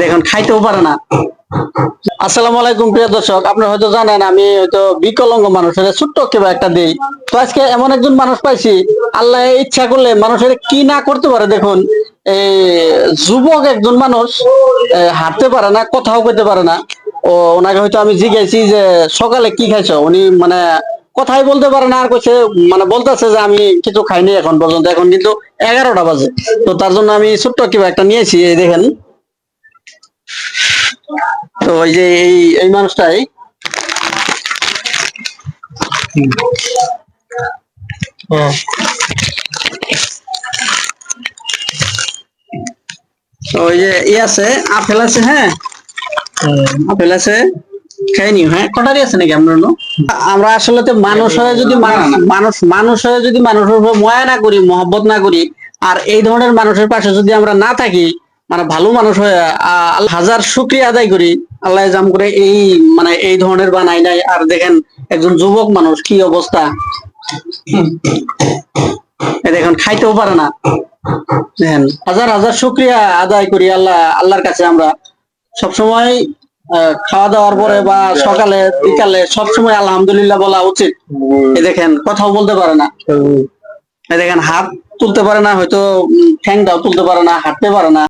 দেখুন, খাইতেও পারে না। আসসালামু আলাইকুম, প্রিয় দর্শক। আপনারা হয়তো জানেন, আমি হয়তো বিকলাঙ্গ মানুষের ছোট্ট কিবা একটা দিই। তো আজকে এমন একজন মানুষ পাইছি, আল্লাহ ইচ্ছা করলে মানুষের কি না করতে পারে, দেখুন। এই যুবক একজন মানুষ হাঁটতে পারে না, কথাও কইতে পারে না। ও, ওনাকে হয়তো আমি জিজ্ঞাসি যে, সকালে কি খাইছো? উনি মানে কথাই বলতে পারে না আর কইছে মানে বলতেছে যে আমি কিছু খাইনি এখন পর্যন্ত এখন কিন্তু এগারোটা বাজে। তো তার জন্য আমি ছোট্ট কিবা একটা নিয়েছি এই দেখেন। তো ওই যে এই এই মানুষটাই। তো ওই যে ই আছে আপেল আছে হ্যাঁ? আপেল আছে। নিও হ্যাঁ? কটারি আছে নাকি আমরা আমরা আসলে মানুষ হয়ে যদি মানুষ মানুষ হয়ে যদি মানুষের উপর ময়া না করি মহব্বত না করি আর এই ধরনের মানুষের পাশে যদি আমরা না থাকি মানে ভালো মানুষ হয়ে হাজার শুক্রিয়া আদায় করি আল্লাহ জাম করে এই মানে এই ধরনের বানাই নাই। আর দেখেন একজন যুবক মানুষ কি অবস্থা? দেখেন খাইতেও পারে না। দেখেন হাজার হাজার শুক্রিয়া আদায় করি আল্লাহ আল্লাহর কাছে আমরা। সবসময় খাওয়া দাওয়ার পরে বা সকালে বিকালে সবসময় আলহামদুলিল্লাহ বলা উচিত। এই দেখেন কথাও বলতে পারে না। এই দেখেন হাত তুলতে পারে না হয়তো ঠ্যাংটাও তুলতে পারে না হাঁটতে পারে না।